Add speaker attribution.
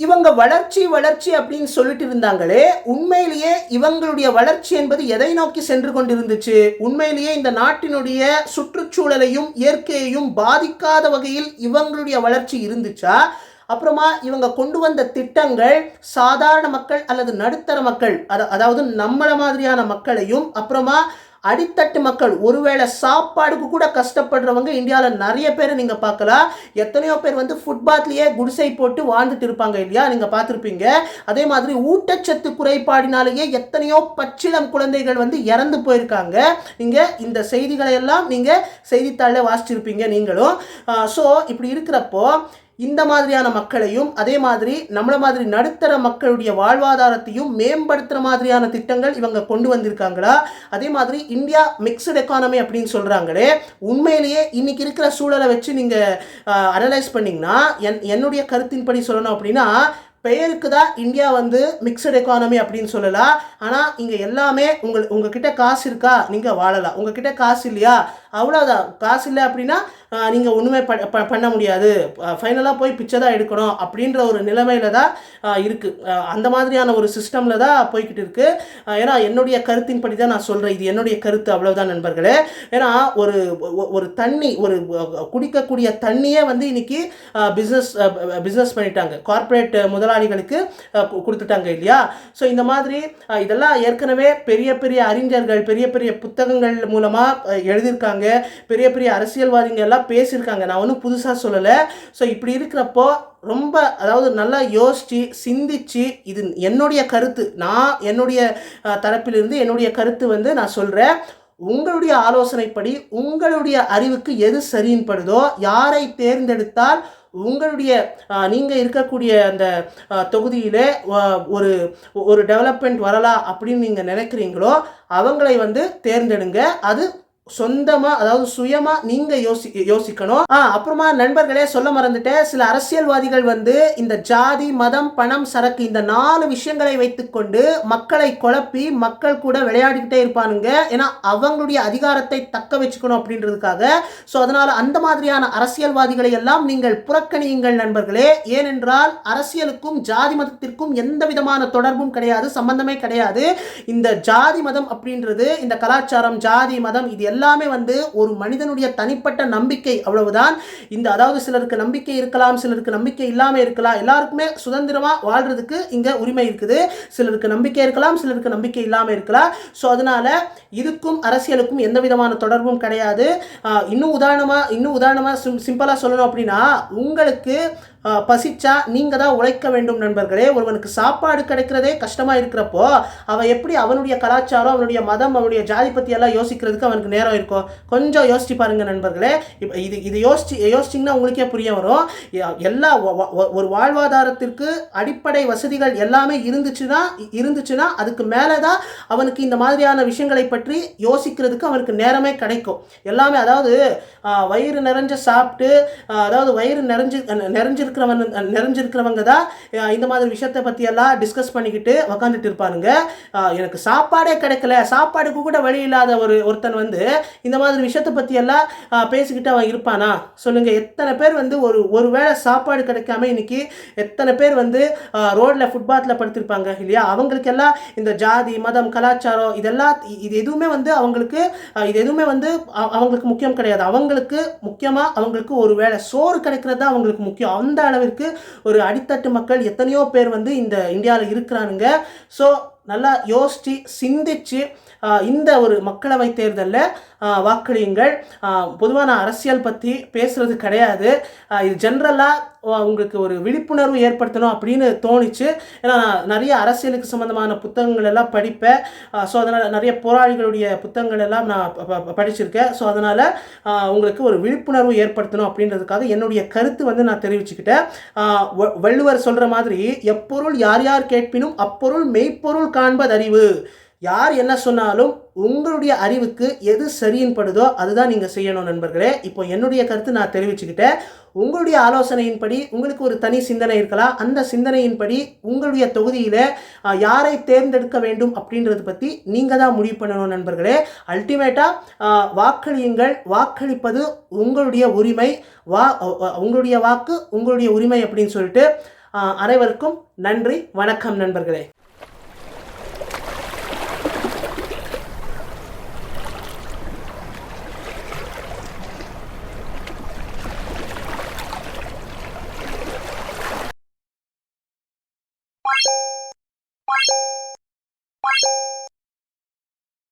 Speaker 1: இவங்க வளர்ச்சி வளர்ச்சி அப்படின்னு சொல்லிட்டு இருந்தாங்களே உண்மையிலேயே இவங்களுடைய வளர்ச்சி என்பது எதை நோக்கி சென்று கொண்டிருந்துச்சு? உண்மையிலேயே இந்த நாட்டினுடைய சுற்றுச்சூழலையும் இயற்கையையும் பாதிக்காத வகையில் இவங்களுடைய வளர்ச்சி இருந்துச்சா? அப்புறமா இவங்க கொண்டு வந்த திட்டங்கள் சாதாரண மக்கள் அல்லது நடுத்தர மக்கள் அதாவது நம்மள மாதிரியான மக்களையும் அப்புறமா அடித்தட்டு மக்கள். ஒருவேளை சாப்பாடுக்கு கூட கஷ்டப்படுறவங்க இந்தியாவில் நிறைய பேரை நீங்கள் பார்க்கலாம். எத்தனையோ பேர் வந்து ஃபுட்பாத்லேயே குடிசை போட்டு வாழ்ந்துட்டு இருப்பாங்க இல்லையா? நீங்கள் பார்த்துருப்பீங்க. அதே மாதிரி ஊட்டச்சத்து குறைபாடினாலேயே எத்தனையோ பச்சிளம் குழந்தைகள் வந்து இறந்து போயிருக்காங்க. நீங்கள் இந்த செய்திகளை எல்லாம் நீங்கள் செய்தித்தாளில் வாசிச்சிருப்பீங்க நீங்களும். ஸோ இப்படி இருக்கிறப்போ இந்த மாதிரியான மக்களையும் அதே மாதிரி நம்மளை மாதிரி நடுத்தர மக்களுடைய வாழ்வாதாரத்தையும் மேம்படுத்துகிற மாதிரியான திட்டங்கள் இவங்க கொண்டு வந்திருக்காங்களா? அதே மாதிரி இந்தியா மிக்சட் எக்கானமி அப்படின்னு சொல்கிறாங்களே உண்மையிலேயே இன்னைக்கு இருக்கிற சூழலை வச்சு நீங்கள் அனலைஸ் பண்ணிங்கன்னா என் என்னுடைய கருத்தின்படி சொல்லணும் அப்படின்னா பெயருக்கு தான் இந்தியா வந்து மிக்சட் எக்கானமி அப்படின்னு சொல்லலாம் ஆனால் இங்கே எல்லாமே உங்கள் உங்ககிட்ட காசு இருக்கா? நீங்கள் வாழலாம் உங்ககிட்ட காசு இல்லையா? அவ்வளோதான் காசு இல்லை அப்படின்னா நீங்கள் ஒன்றுமே ப ப- பண்ண முடியாது. ஃபைனலாக போய் பிச்சை தான் எடுக்கணும் அப்படின்ற ஒரு நிலைமையில தான் இருக்குது அந்த மாதிரியான ஒரு சிஸ்டமில் தான் போய்கிட்டு இருக்குது ஏன்னா என்னுடைய கருத்தின்படி தான் நான் சொல்கிறேன் இது என்னுடைய கருத்து அவ்வளோதான் நண்பர்களே. ஏன்னா ஒரு ஒரு தண்ணி ஒரு குடிக்கக்கூடிய தண்ணியே வந்து இன்றைக்கி பிஸ்னஸ் பிஸ்னஸ் பண்ணிட்டாங்க. கார்ப்பரேட் முதலாளிகளுக்கு கொடுத்துட்டாங்க இல்லையா? ஸோ இந்த மாதிரி இதெல்லாம் ஏற்கனவே பெரிய பெரிய அறிஞர்கள் பெரிய பெரிய புத்தகங்கள் மூலமாக எழுதியிருக்காங்க. பெரிய பெரிய அரசியல்வாதிங்க எல்லாம் பேசியிருக்காங்க. நான் ஒன்றும் புதுசாக சொல்லலை. ஸோ இப்படி இருக்கிறப்போ ரொம்ப அதாவது நல்லா யோசித்து சிந்திச்சு இது என்னுடைய கருத்து. நான் என்னுடைய தரப்பிலிருந்து என்னுடைய கருத்து வந்து நான் சொல்கிறேன் உங்களுடைய ஆலோசனைப்படி உங்களுடைய அறிவுக்கு எது சரியின்படுதோ யாரை தேர்ந்தெடுத்தால் உங்களுடைய நீங்கள் இருக்கக்கூடிய அந்த தொகுதியில் தொகுதியிலே ஒரு ஒரு டெவலப்மெண்ட் வரலாம் அப்படின்னு நீங்கள் நினைக்கிறீங்களோ அவங்களை வந்து தேர்ந்தெடுங்க. அது சொந்தமா அதாவது சுயமா நீங்க யோசி யோசிக்கணும். ஆ அப்புறமா நண்பர்களே சொல்ல மறந்துட்டேன். சில அரசியல்வாதிகள் வந்து இந்த ஜாதி மதம் பணம் சரக்கு இந்த நாலு விஷயங்களை வைத்துக்கொண்டு மக்களை குழப்பி மக்கள் கூட விளையாடிக்கிட்டே இருப்பானுங்க. ஏன்னா அவங்களுடைய அதிகாரத்தை தக்க வச்சுக்கணும் அப்படின்றதுக்காக. ஸோ அதனால அந்த மாதிரியான அரசியல்வாதிகளை எல்லாம் நீங்கள் புறக்கணியுங்கள் நண்பர்களே. ஏனென்றால் அரசியலுக்கும் ஜாதி மதத்திற்கும் எந்த விதமான தொடர்பும் கிடையாது சம்பந்தமே கிடையாது. இந்த ஜாதி மதம் அப்படின்றது இந்த கலாச்சாரம் ஜாதி மதம் இது எல்லாமே வந்து ஒரு மனிதனுடைய தனிப்பட்ட நம்பிக்கை அவ்வளவுதான். இந்த அதாவது சிலருக்கு நம்பிக்கை இருக்கலாம் சிலருக்கு நம்பிக்கை இல்லாமல் இருக்கலாம். எல்லாருக்குமே சுதந்திரமாக வாழ்றதுக்கு இங்கே உரிமை இருக்குது. சிலருக்கு நம்பிக்கை இருக்கலாம் சிலருக்கு நம்பிக்கை இல்லாமல் இருக்கலாம். ஸோ அதனால இதுக்கும் அரசியலுக்கும் எந்த விதமான தொடர்பும் கிடையாது. இன்னும் உதாரணமாக இன்னும் உதாரணமாக சிம் சிம்பிளாக சொல்லணும் அப்படின்னா உங்களுக்கு பசிச்சா நீங்கள் தான் உழைக்க வேண்டும் நண்பர்களே. ஒருவனுக்கு சாப்பாடு கிடைக்கிறதே கஷ்டமாக இருக்கிறப்போ அவன் எப்படி அவனுடைய கலாச்சாரம் அவனுடைய மதம் அவனுடைய ஜாதி பற்றி எல்லாம் யோசிக்கிறதுக்கு அவனுக்கு நேரம் இருக்கும். கொஞ்சம் யோசிச்சு பாருங்க நண்பர்களே. இப்போ இது இது யோசிச்சு யோசிச்சிங்கன்னா உங்களுக்கே புரிய வரும். எல்லா ஒரு வாழ்வாதாரத்திற்கு அடிப்படை வசதிகள் எல்லாமே இருந்துச்சுன்னா இருந்துச்சுன்னா அதுக்கு மேலே தான் அவனுக்கு இந்த மாதிரியான விஷயங்களை பற்றி யோசிக்கிறதுக்கு அவனுக்கு நேரமே கிடைக்கும். எல்லாமே அதாவது வயிறு நிறைஞ்ச சாப்பிட்டு அதாவது வயிறு நிறைஞ்சு நிறைஞ்சிருக்கிறவன் நிறைஞ்சிருக்கிறவங்க தான் இந்த மாதிரி விஷயத்தை பற்றியெல்லாம் டிஸ்கஸ் பண்ணிக்கிட்டு உக்காந்துட்டு இருப்பானுங்க. எனக்கு சாப்பாடே கிடைக்கல. சாப்பாடுக்கு கூட வழி இல்லாத ஒரு ஒருத்தன் வந்து இந்த மாதிரி விஷயத்தை பற்றியெல்லாம் பேசிக்கிட்டு அவன் இருப்பானா? சொல்லுங்க. எத்தனை பேர் வந்து ஒரு ஒரு வேளை சாப்பாடு கிடைக்காம இன்னைக்கு எத்தனை பேர் வந்து ரோட்டில் ஃபுட்பாத்தில் படுத்திருப்பாங்க இல்லையா? அவங்களுக்கெல்லாம் இந்த ஜாதி மதம் கலாச்சாரம் இதெல்லாம் இது எதுவுமே வந்து அவங்களுக்கு இது எதுவுமே வந்து அவங்களுக்கு முக்கியம் கிடையாது. அவங்களுக்கு முக்கியமாக அவங்களுக்கு ஒரு வேளை சோறு கிடைக்கிறது தான் அவங்களுக்கு முக்கியம். அந்த அளவிற்கு ஒரு அடித்தட்டு மக்கள் எத்தனையோ பேர் வந்து இந்த இந்தியாவில் இருக்கிறானுங்க. ஸோ நல்லா யோசித்து சிந்திச்சு இந்த ஒரு மக்களவை தேர்தலில் வாக்களியுங்கள். பொதுவாக நான் அரசியல் பற்றி பேசுகிறது கிடையாது. இது ஜென்ரலாக உங்களுக்கு ஒரு விழிப்புணர்வு ஏற்படுத்தணும் அப்படின்னு தோணுச்சு ஏன்னா நான் நிறைய அரசியலுக்கு சம்மந்தமான புத்தகங்கள் எல்லாம் படிப்பேன். ஸோ அதனால் நிறைய போராளிகளுடைய புத்தகங்கள் எல்லாம் நான் ப- படிச்சிருக்கேன். ஸோ அதனால் உங்களுக்கு ஒரு விழிப்புணர்வு ஏற்படுத்தணும் அப்படின்றதுக்காக என்னுடைய கருத்து வந்து நான் தெரிவிச்சுக்கிட்டேன். வ- வள்ளுவர் சொல்கிற மாதிரி எப்பொருள் யார் யார் கேட்பினும் அப்பொருள் மெய்ப்பொருள் காண்பதறிவு. யார் என்ன சொன்னாலும் உங்களுடைய அறிவுக்கு எது சரியின்படுதோ அதுதான் நீங்கள் செய்யணும் நண்பர்களே. இப்போ என்னுடைய கருத்து நான் தெரிவிச்சுக்கிட்டேன். உங்களுடைய ஆலோசனையின்படி உங்களுக்கு ஒரு தனி சிந்தனை இருக்கலாம். அந்த சிந்தனையின்படி உங்களுடைய தொகுதியில் யாரை தேர்ந்தெடுக்க வேண்டும் அப்படின்றத பற்றி நீங்கள் தான் முடிவு பண்ணணும் நண்பர்களே. அல்டிமேட்டாக வாக்களியுங்கள். வாக்களிப்பது உங்களுடைய உரிமை. வா உங்களுடைய வாக்கு உங்களுடைய உரிமை அப்படின்னு சொல்லிட்டு அனைவருக்கும் நன்றி வணக்கம் நண்பர்களே.